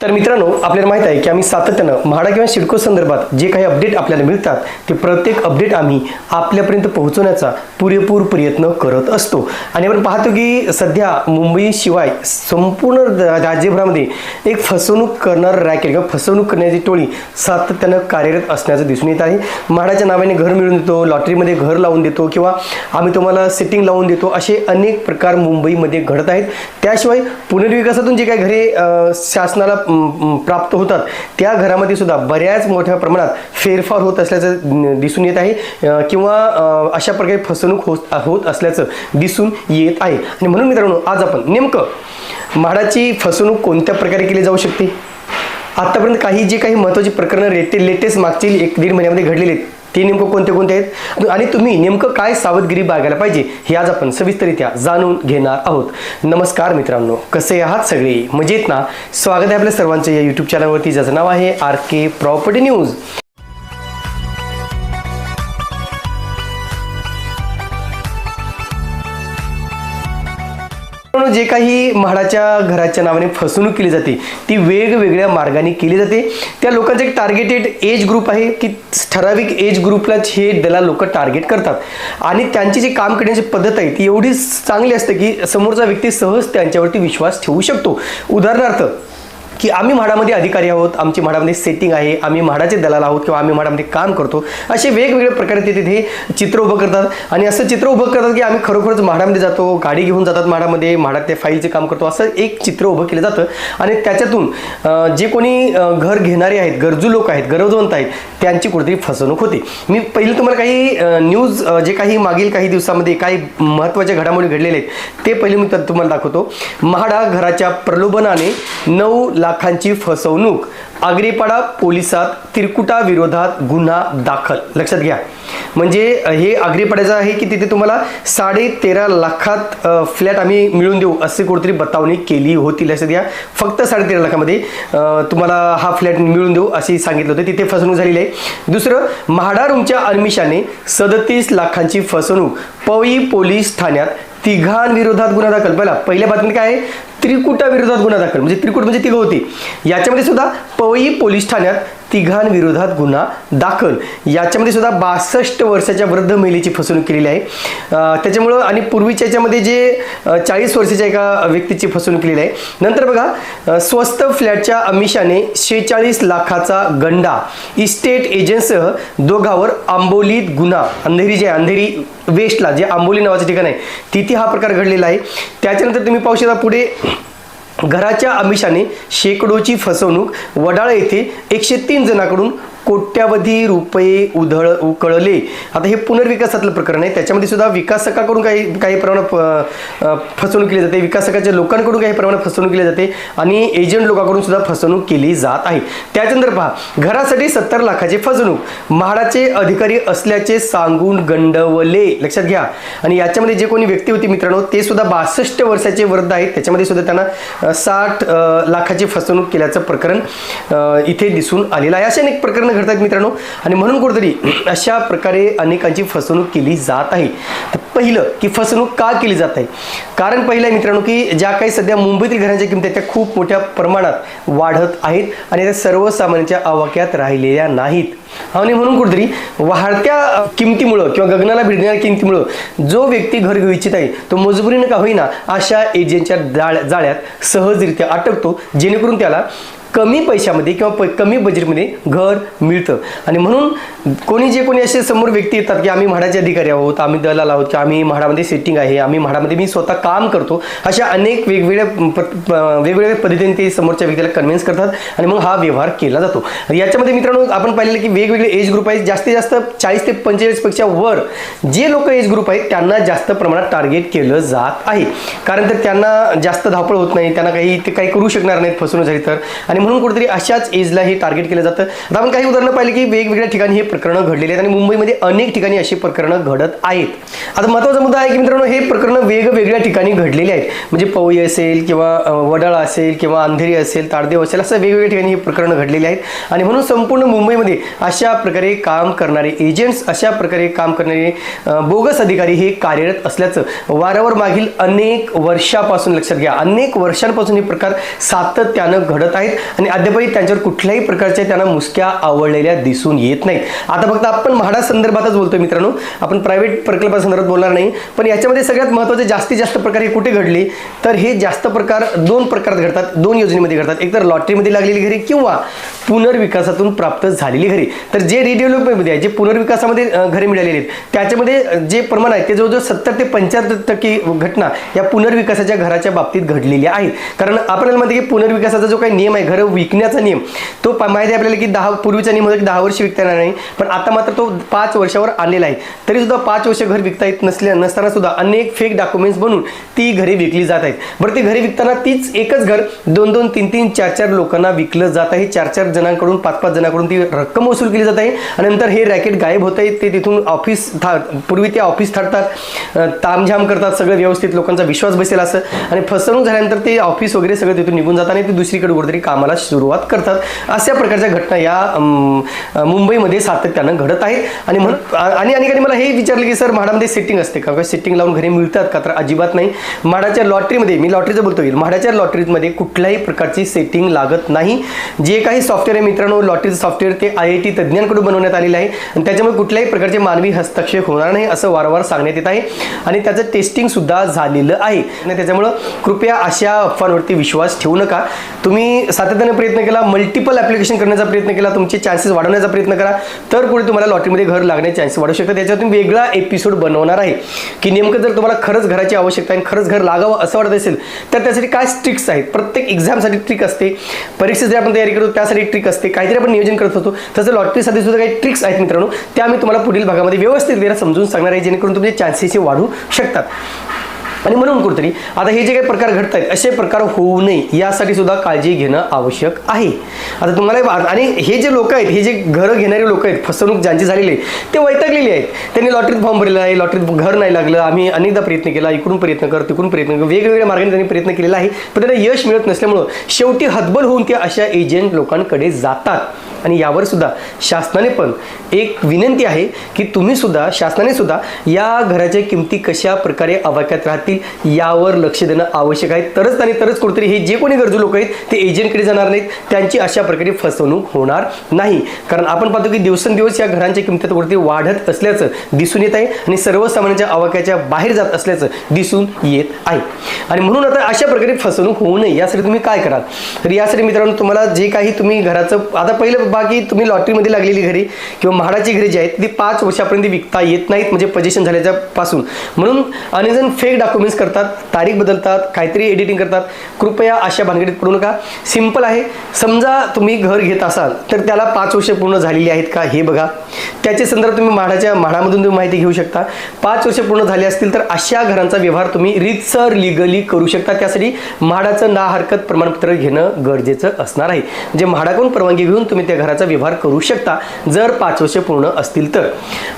तर मित्रांनो आपल्याला माहीत आहे की आम्ही सातत्यानं म्हाडा किंवा सिडको संदर्भात जे काही अपडेट आपल्याला मिळतात ते प्रत्येक अपडेट आम्ही आपल्यापर्यंत पोहोचवण्याचा पुरेपूर प्रयत्न करत असतो. आणि आपण पाहतो की सध्या मुंबई शिवाय संपूर्ण राज्यभरामध्ये एक फसवणूक करणारं रॅकेट किंवा फसवणूक करण्याची टोळी सातत्यानं कार्यरत असण्याचं दिसून येत आहे. म्हाडाच्या नावाने घर मिळवून देतो लॉटरीमध्ये घर लावून देतो किंवा आम्ही तुम्हाला सेटिंग लावून देतो असे अनेक प्रकार मुंबईमध्ये घडत आहेत. त्याशिवाय पुनर्विकासातून जे काही घरे शासनाला प्राप्त होतात. त्या घरामध्ये सुद्धा बऱ्याच मोठ्या प्रमाणात फेरफार होत असल्याचं दिसून येत आहे किंवा अशा प्रकारे फसवणूक होत होत असल्याचं दिसून येत आहे. आणि म्हणून मित्रांनो आज आपण नेमकं म्हाडाची फसवणूक कोणत्या प्रकारे केली जाऊ शकते? आतापर्यंत काही जे काही महत्त्वाची प्रकरणं रेटे लेटेस्ट मागची एक दीड महिन्यामध्ये घडलेले आहेत ते नेमकं कोणते कोणते आहेत? आणि तुम्ही नेमकं काय सावधगिरी बाळगायला पाहिजे हे आज आपण सविस्तरित्या जाणून घेणार आहोत. नमस्कार मित्रांनो कसे आहात सगळे? मजेत ना? स्वागत आहे आपल्या सर्वांचं या यूट्यूब चॅनलवरती ज्याचं नाव आहे आर के प्रॉपर्टी न्यूज. जे काही म्हाडाच्या घराच्या नावाने फसवणूक केली जाते ती वेगवेगळ्या मार्गाने केली जाते. त्या लोकांचं एक टार्गेटेड एज ग्रुप आहे की ठराविक एज ग्रुपलाच हे दलाल लोक टार्गेट करतात. आणि त्यांची जी काम करण्याची पद्धत आहे ती एवढी चांगली असते की समोरचा व्यक्ती सहज त्यांच्यावरती विश्वास ठेवू शकतो. उदाहरणार्थ की आम्ही म्हाडामध्ये अधिकारी आहोत आमची म्हाडामध्ये सेटिंग आहे आम्ही म्हाडाचे दलाल आहोत किंवा आम्ही म्हाडामध्ये काम करतो असे वेगवेगळ्या प्रकारे ते तिथे चित्र उभं करतात. आणि असं चित्र उभं करतात की आम्ही खरोखरच म्हाडामध्ये जातो गाडी घेऊन जातात म्हाडामध्ये म्हाडात ते फाईलचे काम करतो असं एक चित्र उभं केलं जातं. आणि त्याच्यातून जे कोणी घर घेणारे आहेत गरजू लोक आहेत गरजवंत आहेत त्यांची कुठेतरी फसवणूक होते. मी पहिले तुम्हाला काही न्यूज जे काही मागील काही दिवसामध्ये काही महत्त्वाच्या घडामोडी घडलेल्या आहेत ते पहिले मी तुम्हाला दाखवतो. म्हाडा घराच्या प्रलोभनाने नऊ लाखांची फसवणूक. आगरीपाडा पोलिसात तिरकुटा विरोधात गुन्हा दाखल. लक्षात घ्या. म्हणजे हे आगरीपाड्याचं आहे की तिथे तुम्हाला साडे तेरा लाखात फ्लॅट आम्ही मिळून देऊ असे कुठेतरी बतावणी केली होती. लक्षात घ्या. फक्त साडेतेरा लाखामध्ये तुम्हाला हा फ्लॅट मिळून देऊ असे सांगितलं होतं. तिथे फसवणूक झालेली आहे. दुसरं म्हाडा रूमच्या अनमिषाने सदतीस लाखांची फसवणूक पवई पोलीस ठाण्यात तिघांविरोधात गुन्हा दाखल. पहिला पहिल्या बातमी काय आहे? त्रिकुटा विरोधात गुन्हा दाखल म्हणजे त्रिकुट म्हणजे तिघं होती. याच्यामध्ये सुद्धा पवई पोलीस ठाण्यात तिघांविरोधात गुन्हा दाखल. याच्यामध्ये सुद्धा बासष्ट वर्षाच्या वृद्ध महिलेची फसवणूक केलेली आहे. त्याच्यामुळं आणि पूर्वीच्या याच्यामध्ये जे चाळीस वर्षाच्या एका व्यक्तीची फसवणूक केलेली आहे. नंतर बघा स्वस्त फ्लॅटच्या अमिषाने शेचाळीस लाखाचा गंडा इस्टेट एजंटसह दोघावर आंबोलीत गुन्हा. अंधेरी जे आहे, अंधेरी वेस्टला जे आंबोली नावाचं ठिकाण आहे तिथे हा प्रकार घडलेला आहे. त्याच्यानंतर तुम्ही पाहू शकता पुढे घराच्या आमिषाने शेकडोची फसवणूक वडाळा येथे एकशे तीन जणांकडून कोट्यावधी रुपये उधळ उकळले. आता हे पुनर्विकासातलं प्रकरण आहे. त्याच्यामध्ये सुद्धा विकासकाकडून काही काही प्रमाणात फसवणूक केली जाते. विकासकाच्या लोकांकडून काही प्रमाणात फसवणूक केली जाते आणि एजंट लोकांकडून सुद्धा फसवणूक केली जात आहे. त्याच्यानंतर पहा घरासाठी सत्तर लाखाची फसवणूक. म्हाडाचे अधिकारी असल्याचे सांगून गंडवले. लक्षात घ्या. आणि याच्यामध्ये जे कोणी व्यक्ती होती मित्रांनो ते सुद्धा बासष्ट वर्षाचे वृद्ध आहेत. त्याच्यामध्ये सुद्धा त्यांना साठ लाखाची फसवणूक केल्याचं प्रकरण इथे दिसून आलेलं आहे. असे अनेक प्रकरण घडतात मित्रांनो. आणि म्हणून कुठेतरी अशा प्रकारे अनेकांची फसवणूक केली जात आहे. तर पहिलं की फसवणूक का केली जात आहे? कारण पहिलं आहे मित्रांनो की ज्या काही सध्या मुंबईतील घरांच्या किमती त्या खूप मोठ्या प्रमाणात वाढत आहेत आणि त्या सर्वसामान्यांच्या आवाक्यात राहिलेल्या नाहीत. आणि म्हणून कुठेतरी वाढत्या किमतीमुळं किंवा गगनाला भिडणाऱ्या किमतीमुळं जो व्यक्ती घर घेऊ इच्छित आहे तो मजबुरीनं का होईना अशा एजंटच्या जाळ जाळ्यात सहजरित्या अटकतो जेणेकरून त्याला कमी पैशामध्ये किंवा प कमी बजेटमध्ये घर मिळतं. आणि म्हणून कोणी जे कोणी असे समोर व्यक्ती येतात की आम्ही म्हाडाचे अधिकारी आहोत आम्ही दलाल आहोत की आम्ही म्हाडामध्ये सेटिंग आहे आम्ही म्हाडामध्ये मी स्वतः काम करतो अशा अनेक वेगवेगळ्या प- वेगवेगळ्या पद्धतीने ते समोरच्या व्यक्तीला कन्व्हिन्स करतात आणि मग हा व्यवहार केला जातो. याच्यामध्ये मित्रांनो आपण पाहिलेलं की वेगवेगळे एज ग्रुप आहेत जास्तीत जास्त चाळीस ते पंचेचाळीसपेक्षा वर जे लोक एज ग्रुप आहेत त्यांना जास्त प्रमाणात टार्गेट केलं जात आहे. कारण तर त्यांना जास्त धावपळ होत नाही त्यांना काही ते काही करू शकणार नाहीत फसवणूक झाली तर. आणि म्हणून कुठेतरी अशाच एजला हे टार्गेट केलं जातं. आता आपण काही उदाहरणं पाहिली की वेगवेगळ्या ठिकाणी हे प्रकरणं घडलेली आहेत आणि मुंबईमध्ये अनेक ठिकाणी अशी प्रकरणं घडत आहेत. आता महत्त्वाचा मुद्दा आहे की मित्रांनो हे प्रकरणं वेगवेगळ्या ठिकाणी घडलेले आहेत. म्हणजे पवई असेल किंवा वडाळ असेल किंवा अंधेरी असेल ताडदेव असेल असं वेगवेगळ्या ठिकाणी हे प्रकरणं घडलेली आहेत. आणि म्हणून संपूर्ण मुंबईमध्ये अशा प्रकारे काम करणारे एजंट्स अशा प्रकारे काम करणारे बोगस अधिकारी हे कार्यरत असल्याचं वारंवार मागील अनेक वर्षापासून लक्षात घ्या. अनेक वर्षांपासून हे प्रकार सातत्यानं घडत आहेत. आणि अद्यापही त्यांच्यावर कुठल्याही प्रकारच्या त्यांना मुसक्या आवडलेल्या दिसून येत नाहीत. आता फक्त आपण म्हाडा संदर्भातच बोलतोय मित्रांनो. आपण प्रायव्हेट प्रकल्पासंदर्भात बोलणार नाही. पण याच्यामध्ये सगळ्यात महत्त्वाचे जास्तीत जास्त प्रकार हे कुठे घडले? तर हे जास्त प्रकार दोन प्रकारात घडतात. दोन योजनेमध्ये घडतात. एक तर लॉटरीमध्ये लागलेली घरी किंवा पुनर्विकासातून प्राप्त झालेली घरी. तर जे रिडेव्हलपमेंटमध्ये आहे जे पुनर्विकासामध्ये घरे मिळालेली आहेत त्याच्यामध्ये जे प्रमाण आहे ते जवळजवळ सत्तर ते पंच्याहत्तर टक्के घटना या पुनर्विकासाच्या घराच्या बाबतीत घडलेल्या आहेत. कारण आपल्याला माहिती की पुनर्विकासाचा जो काही नियम आहे घरं विकण्याचा नियम. तो माहिती आहे आपल्याला की दहा पूर्वीचा नियम होता की दहा वर्ष विकता येणार नाही. पण आता मात्र तो पाच वर्षावर आलेला आहे. तरी सुद्धा पाच वर्ष घर विकता येत नसल्या नसताना सुद्धा अनेक फेक डॉक्युमेंट्स बनवून ती घरे विकली जात आहेत. बरं ती घरे विकताना तीच एकच घर दोन दोन तीन तीन चार चार लोकांना विकलं जात आहे. चार चार जणांकडून पाच पाच जणांकडून ती रक्कम वसूल केली जात आहे. आणि नंतर हे रॅकेट गायब होत आहे ते तिथून ऑफिस था पूर्वी ते ऑफिस ठरतात तामझाम करतात. सगळं व्यवस्थित लोकांचा विश्वास बसेल असं. आणि फसवणूक झाल्यानंतर ते ऑफिस वगैरे सगळं तिथून निघून जातात आणि ते दुसरीकडे कुठेतरी कामाला सुरुवात करतात. अशा प्रकारच्या घटना या मुंबईमध्ये सातत्यानं घडत आहेत. आणि म्हणून आणि अनेकांनी मला हे विचारलं की सर म्हाडामध्ये सेटिंग असते का? सेटिंग लावून घरी मिळतात का? तर अजिबात नाही. म्हाडाच्या लॉटरीमध्ये मी लॉटरीचं बोलतो येईल म्हाडाच्या लॉटरीमध्ये कुठल्याही प्रकारची सेटिंग लागत नाही. जे काही सॉफ्टवेअर आहे मित्रांनो लॉटरीचं सॉफ्टवेअर ते आय आय टी तज्ज्ञांकडून बनवण्यात आलेलं आहे. आणि त्याच्यामुळे कुठल्याही प्रकारचे मानवी हस्तक्षेप होणार नाही असं वारंवार सांगण्यात येत आहे. आणि त्याचं टेस्टिंग सुद्धा झालेलं आहे. आणि त्याच्यामुळं कृपया अशा अफवांवरती विश्वास ठेवू नका. तुम्ही सातत्याने प्रयत्न केला मल्टिपल ॲप्लिकेशन करण्याचा प्रयत्न केला तुमचे चान्सेस वाढवण्याचा प्रयत्न करा. तर पुढे तुम्हाला लॉटरीमध्ये घर लागण्याचे चान्सेस वाढू शकतात. त्याच्यातून वेगळा एपिसोड बनवणार आहे. की नेमकं जर तुम्हाला खरंच घराची आवश्यकता आहे आणि खरंच घर लागावं असं वाटत असेल तर त्यासाठी काय ट्रिक्स आहेत? प्रत्येक एक्झामसाठी ट्रिक असते. परीक्षेसाठी आपण तयारी करतो त्यासाठी ट्रिक असते. काहीतरी आपण नियोजन करत होतो. तसं लॉटरीसाठी सुद्धा काही ट्रिक्स आहेत मित्रांनो. त्या मी तुम्हाला पुढील भागामध्ये व्यवस्थित वेळा समजून सांगणार आहे जेणेकरून तुमचे चान्सेस वाढू शकतात. आणि म्हणून कुठेतरी आता हे जे काही प्रकार घडत आहेत असे प्रकार होऊ नये यासाठी सुद्धा काळजी घेणं आवश्यक आहे. आता तुम्हाला आणि हे जे लोक आहेत हे जे घरं घेणारे लोक आहेत फसवणूक ज्यांची झालेली आहे ते वैतागलेले आहेत. त्यांनी लॉटरीत फॉर्म भरलेला आहे लॉटरीत घर नाही लागलं आम्ही अनेकदा प्रयत्न केला इकडून प्रयत्न कर तिकडून प्रयत्न कर वेगवेगळ्या मार्गाने त्यांनी प्रयत्न केलेला आहे पण त्यांना यश मिळत नसल्यामुळं शेवटी हतबल होऊन ते अशा एजंट लोकांकडे जातात. आणि यावर सुद्धा शासनाने पण एक विनंती आहे की तुम्ही सुद्धा शासनाने सुद्धा या घराच्या किमती कशा प्रकारे आवाक्यात राहतील यावर लक्ष देणं आवश्यक आहे. तरच आणि तरच कुठेतरी हे जे कोणी गरजू लोक आहेत ते एजंटकडे जाणार नाहीत. त्यांची अशा प्रकारे फसवणूक होणार नाही. कारण आपण पाहतो की दिवसेंदिवस या घरांच्या किमतीत वरती वाढत असल्याचं दिसून येत आहे आणि सर्वसामान्यांच्या आवाक्याच्या बाहेर जात असल्याचं दिसून येत आहे. आणि म्हणून आता अशा प्रकारे फसवणूक होऊ नये. यासाठी तुम्ही काय कराल? तर यासाठी मित्रांनो तुम्हाला जे काही तुम्ही घराचं आता पहिलं बाकी तुम्ही लॉटरीमध्ये लागलेली घरी किंवा म्हाडाची घरे जी आहेत ती पाच वर्षापर्यंत विकता येत नाहीत म्हणजे पजेशन झाल्याच्या पासून. म्हणून अनेक जण फेक डॉक्युमेंट्स करतात तारीख बदलतात काहीतरी एडिटिंग करतात. कृपया अशा भानगडीत पडू नका. सिंपल आहे. समजा तुम्ही घर घेत असाल तर त्याला पाच वर्ष पूर्ण झालेली आहेत का हे बघा. त्याचे संदर्भ तुम्ही म्हाडाच्या म्हाडामधून तुम्ही माहिती घेऊ शकता. पाच वर्ष पूर्ण झाले असतील तर अशा घरांचा व्यवहार तुम्ही रितसर लिगली करू शकता. त्यासाठी म्हाडाचं ना हरकत प्रमाणपत्र घेणं गरजेचं असणार आहे. म्हणजे म्हाडाकडून परवानगी घेऊन तुम्ही त्या घराचा व्यवहार करू शकता जर पाच वर्ष पूर्ण असतील तर.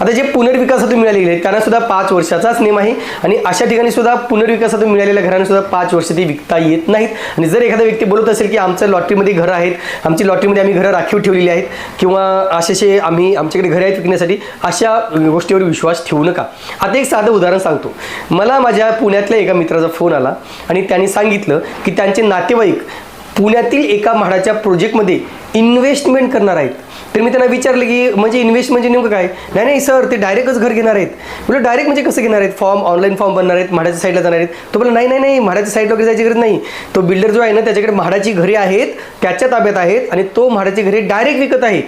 आता जे पुनर्विकासातून मिळालेले आहेत त्यांना सुद्धा पाच वर्षाचाच नेम आहे. आणि अशा ठिकाणी सुद्धा पुनर्विकासातून मिळालेल्या घरांना सुद्धा पाच वर्ष ती विकता येत नाहीत. आणि जर एखादा व्यक्ती बोलत असेल की आमच्या लॉटरीमध्ये घरं आहेत आमची लॉटरीमध्ये आम्ही घरं राखीव ठेवलेली आहेत किंवा असे आम्ही आमच्याकडे घरं आहेत विकण्यासाठी अशा गोष्टीवर विश्वास ठेवू नका. आता एक साधं उदाहरण सांगतो. मला माझ्या पुण्यातल्या एका मित्राचा फोन आला आणि त्यांनी सांगितलं की त्यांचे नातेवाईक पुण्यातील एका म्हाडाच्या प्रोजेक्टमध्ये इन्व्हेस्टमेंट करणार आहेत. तर मी त्यांना विचारलं की म्हणजे इन्व्हेस्ट म्हणजे नेमकं काय? नाही नाही सर ते डायरेक्टच घर घेणार आहेत. म्हणजे डायरेक्ट म्हणजे कसं घेणार आहेत? फॉर्म ऑनलाईन फॉर्म बनणार आहेत म्हाडाच्या साईडला जाणार आहेत. तो बोला नाही नाही नाही म्हाडाच्या साईडला वगैरे जायची गरज नाही. तो बिल्डर जो आहे ना त्याच्याकडे म्हाडाची घरे आहेत त्याच्या ताब्यात आहेत आणि तो म्हाडाची घरे डायरेक्ट विकत आहे.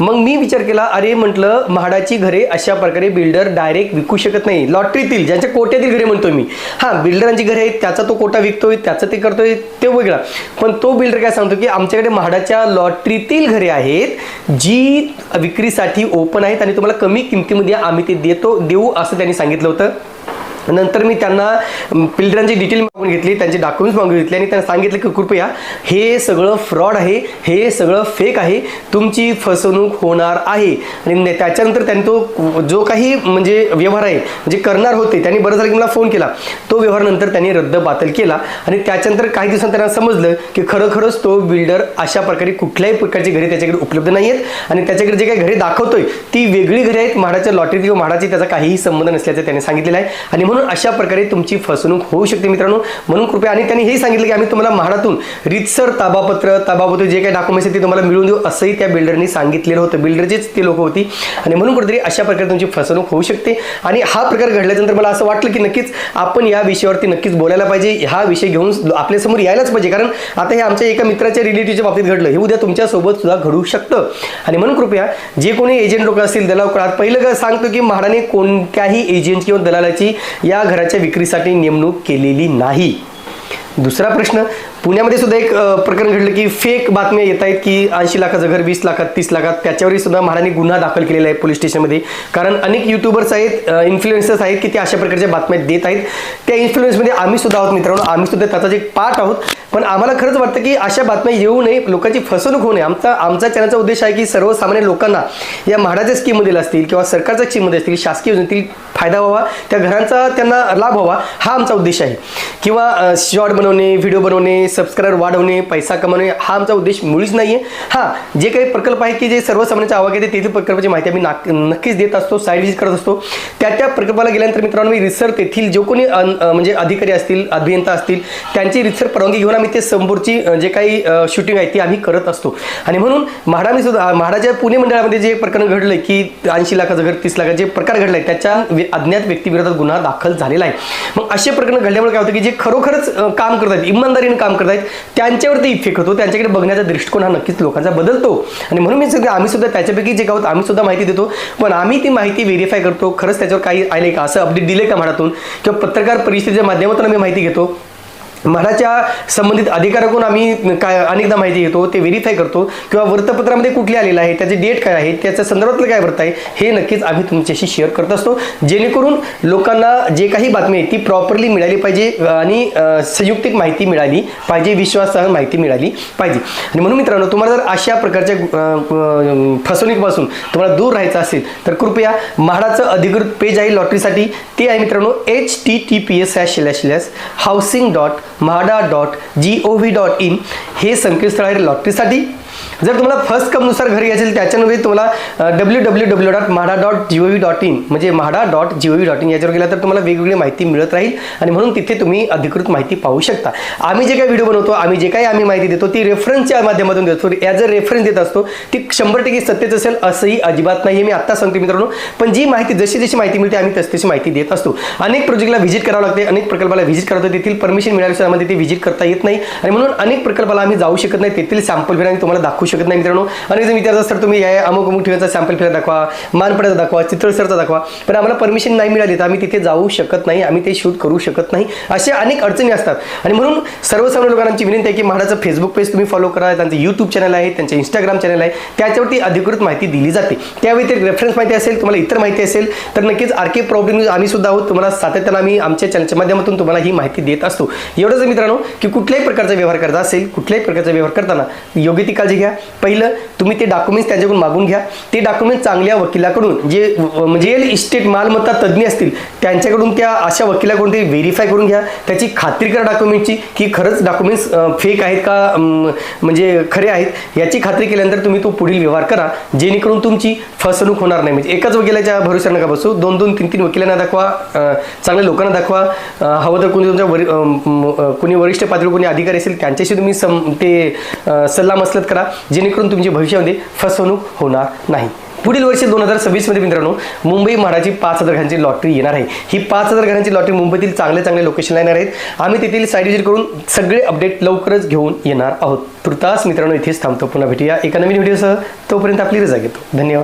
मग मी विचार केला अरे म्हटलं म्हाडाची घरे अशा प्रकारे बिल्डर डायरेक्ट विकू शकत नाही. लॉटरीतील ज्यांच्या कोट्यातील घरे म्हणतो मी. हां बिल्डरांची घरे आहेत त्याचा तो कोटा विकतोय त्याचं ते करतोय ते वेगळा. पण तो बिल्डर काय सांगतो की आमच्याकडे म्हाडाच्या लॉटरीतील घरे आहेत जी विक्रीसाठी ओपन आहेत आणि तुम्हाला कमी किमतीमध्ये आम्ही ते देतो देऊ असं त्यांनी सांगितलं होतं. नंतर मी त्यांना पिल्डरांची डिटेल मागून घेतली त्यांचे डॉक्युमेंट्स मागून घेतले आणि त्यांना सांगितलं की कृपया हे सगळं फ्रॉड आहे हे सगळं फेक आहे तुमची फसवणूक होणार आहे. आणि त्याच्यानंतर त्यांनी तो जो काही म्हणजे व्यवहार आहे जे करणार होते त्यांनी बरं झालं की मला फोन केला. तो व्यवहार नंतर त्यांनी रद्द बातल केला आणि त्याच्यानंतर काही दिवसांनी त्यांना समजलं की खरोखरच तो बिल्डर अशा प्रकारे कुठल्याही प्रकारची घरे त्याच्याकडे उपलब्ध नाही आहेत आणि त्याच्याकडे जे काही घरे दाखवतोय ती वेगळी घरे आहेत म्हाडाच्या लॉटरी किंवा म्हाडाची त्याचा काहीही संबंध नसल्याचं त्याने सांगितलेलं आहे. आणि म्हणून अशा प्रकारे तुमची फसवणूक होऊ शकते मित्रांनो. म्हणून कृपया आणि त्यांनी हेही सांगितलं की आम्ही तुम्हाला म्हाडातून रितसर ताबापत्र ताबापत्र जे काही डॉक्युमेंट्स आहेत ते तुम्हाला मिळून देऊ असंही त्या बिल्डरनी सांगितलेलं होतं. बिल्डरचेच ते लोक होती. आणि म्हणून कुठेतरी अशा प्रकारे तुमची फसवणूक होऊ शकते. आणि हा प्रकार घडल्यानंतर मला असं वाटलं की नक्कीच आपण या विषयावरती नक्कीच बोलायला पाहिजे. हा विषय घेऊन आपल्यासमोर यायलाच पाहिजे. कारण आता हे आमच्या एका मित्राच्या रिलेटिव्हच्या बाबतीत घडलं. हे उद्या तुमच्यासोबत सुद्धा घडू शकतं. आणि म्हणून कृपया जे कोणी एजंट लोक असतील दलाल पहिलं सांगतो की म्हाडाने कोणत्याही एजंट किंवा दलालाची या घराच्या विक्रीसाठी नेमणूक केलेली नाही. दुसरा प्रश्न पुण्यामध्ये सुद्धा एक प्रकरण घडलं की फेक बातम्या येत आहेत की ऐंशी लाखाचं घर वीस लाखात तीस लाखात त्याच्यावरही सुद्धा म्हाडाने गुन्हा दाखल केलेला आहे पोलीस स्टेशनमध्ये. कारण अनेक युट्यूबर्स आहेत इन्फ्लुएन्सर्स आहेत की ते अशा प्रकारच्या बातम्या देत आहेत. त्या इन्फ्लुएन्समध्ये आम्ही सुद्धा आहोत मित्रांनो. आम्ही सुद्धा त्याचाच एक पार्ट आहोत पण आम्हाला खरंच वाटतं की अशा बातम्या येऊ नये लोकांची फसवणूक होऊ नये. आमचा आमचा चॅनलचा उद्देश आहे की सर्वसामान्य लोकांना या म्हाडाच्या स्कीममध्ये असतील किंवा सरकारच्या स्कीममध्ये असतील शासकीय योजनेतील फायदा व्हावा त्या घरांचा त्यांना लाभ व्हावा हा आमचा उद्देश आहे. किंवा शॉर्ट बनवणे व्हिडिओ बनवणे सबस्क्राईबर वाढवणे पैसा कमवणे हा आमचा उद्देश मुळीच नाही आहे हां जे काही प्रकल्प आहे की जे सर्वसामान्यांच्या आवाज येते तेथील प्रकल्पाची माहिती आम्ही नाक- नक्कीच देत असतो साईड व्हिजिट करत असतो. त्या त्या प्रकल्पाला गेल्यानंतर मित्रांनो मी रिसर्च तेथील जो कोणी अन- म्हणजे अधिकारी असतील अभियंता असतील त्यांची रिसर्च परवानगी घेऊन आम्ही ते संपूरची जे काही शूटिंग आहे ती आम्ही करत असतो. आणि म्हणून म्हाडाने सुद्धा म्हाडाच्या पुणे मंडळामध्ये जे प्रकरण घडलं की ऐंशी लाखाचं घर तीस लाखाचे प्रकार घडलाय त्याच्या अज्ञात व्यक्तीविरोधात गुन्हा दाखल झालेला आहे. मग असे प्रकरण घडल्यामुळे काय होतं की जे खरोखरच काम करत आहेत इमानदारीने काम करत आहेत त्यांच्यावरती इफेक्ट होतो त्यांच्याकडे बघण्याचा दृष्टिकोन हा नक्कीच लोकांचा बदलतो. आणि म्हणून मी सगळं आम्ही सुद्धा त्याच्यापैकी जे आहोत आम्ही सुद्धा माहिती देतो. पण आम्ही ती माहिती व्हेरीफाय करतो. खरंच त्याच्यावर काही आले का? असं अपडेट दिले का म्हाडातून किंवा पत्रकार परिस्थितीच्या माध्यमातून आम्ही माहिती घेतो? म्हाडाच्या संबंधित अधिकाऱ्याकडून आम्ही काय अनेकदा माहिती घेतो ते व्हेरीफाय करतो किंवा वृत्तपत्रामध्ये कुठले आलेलं आहे त्याचे डेट काय आहे त्याच्या संदर्भातलं काय वृत्त आहे हे नक्कीच आम्ही तुमच्याशी शेअर करत असतो. जेणेकरून लोकांना जे काही बातमी आहे ती प्रॉपरली मिळाली पाहिजे आणि संयुक्तिक माहिती मिळाली पाहिजे विश्वासार्ह माहिती मिळाली पाहिजे. आणि म्हणून मित्रांनो तुम्हाला जर अशा प्रकारच्या फसवणुकीपासून तुम्हाला दूर राहायचं असेल तर कृपया म्हाडाचं अधिकृत पेज आहे लॉटरीसाठी ते आहे मित्रांनो H T T P S slash slash slash housing dot MHADA dot G O V dot in हे संकेतस्थळ आहे लॉटरीसाठी. जर तुम्हाला फर्स्ट कमनुसार घरी असेल त्याच्यामध्ये तुम्हाला W W W dot MHADA dot G O V dot in म्हणजे MHADA dot G O V dot in याच्यावर गेला तर तुम्हाला वेगवेगळी माहिती मिळत राहील आणि म्हणून तिथे तुम्ही अधिकृत माहिती पाहू शकता. आम्ही जे काही व्हिडिओ बनवतो आम्ही जे काही आम्ही माहिती देतो ती रेफरन्सच्या माध्यमातून देतो. ॲज अ रेफरन्स देत असतो ती शंभर टक्के सत्यच असेल असंही अजिबात नाही हे मी आत्ता सांगतो मित्रांनो. पण जी माहिती जशी जशी माहिती मिळते आम्ही तशी तशी माहिती देत असतो. अनेक प्रोजेक्टला व्हिजिट करावं लागते अनेक प्रकल्पाला व्हिजिट करावं तेथील परमिशन मिळाल्याशिवाय आम्हाला तिथे व्हिजिट करता येत नाही. आणि म्हणून अनेक प्रकल्पाला आम्ही जाऊ शकत नाही तेथील सॅम्पल फिरा तुम्हाला दाखवू शकत नाही मित्रांनो. अनेक जर विचारत असतात तुम्ही या अमुक अमुक ठिकाणचा सॅम्पल फिरा दाखवा मानपड्याचा दाखवा चित्रसरचा दाखवा. पण आम्हाला परमिशन नाही मिळाली तर आम्ही तिथे जाऊ शकत नाही आम्ही ते शूट करू शकत नाही अशा अनेक अडचणी असतात. आणि म्हणून सर्वसामान्य लोकांची विनंती आहे की म्हाडाचं फेसबुक पेज तुम्ही फॉलो करा त्यांचं यूट्यूब चॅनल आहे त्यांचं इंस्टाग्राम चॅनल आहे त्याच्यावरती अधिकृत माहिती दिली जाते. त्यावेळी ते रेफरन्स माहिती असेल तुम्हाला इतर माहिती असेल तर नक्कीच आर के प्रॉब्लेम आम्ही सुद्धा आहोत. तुम्हाला सातत्यानं आम्ही आमच्या चॅनलच्या माध्यमातून तुम्हाला ही माहिती देत असतो. एवढंच मित्रांनो की कुठल्याही प्रकारचा व्यवहार करता असेल कुठल्याही प्रकारचा व्यवहार करताना योग्य ती काळजी घ्या. पहिलं तुम्ही ते डॉक्युमेंट्स त्यांच्याकडून मागून घ्या. ते डॉक्युमेंट चांगल्या वकिलाकडून जे म्हणजे इस्टेट मालमत्ता तज्ज्ञ असतील त्यांच्याकडून त्या अशा वकिलाकडून ते व्हेरीफाय करून घ्या. त्याची खात्री करा डॉक्युमेंटची की खरंच डॉक्युमेंट्स फेक आहेत का म्हणजे खरे आहेत. याची खात्री केल्यानंतर तुम्ही तो पुढील व्यवहार करा. जेणेकरून तुमची फसवणूक होणार नाही. म्हणजे एकाच वकिलाच्या भरोश्यावर नका बसू. दोन दोन तीन तीन वकिलांना दाखवा चांगल्या लोकांना दाखवा. हवं तर कोणी तुमच्या वरि कोणी वरिष्ठ पातळीवर कोणी अधिकारी असेल त्यांच्याशी तुम्ही सम ते सल्ला मसलत करा. जेणेकरून तुमची भविष्यामध्ये फसवणूक होणार नाही. पुढील वर्षी दोन हजार सव्वीसमध्ये मित्रांनो मुंबई म्हाडाची पाच हजार घरांची लॉटरी येणार आहे. ही पाच हजार घरांची लॉटरी मुंबईतील चांगले चांगले लोकेशनला येणार आहेत. आम्ही तेथील साईड विजिट करून सगळे अपडेट लवकरच घेऊन येणार आहोत. तुर्तास मित्रांनो इथेच थांबतो. पुन्हा भेटूया एका नवीन व्हिडिओसह तोपर्यंत आपली रजा घेतो. धन्यवाद.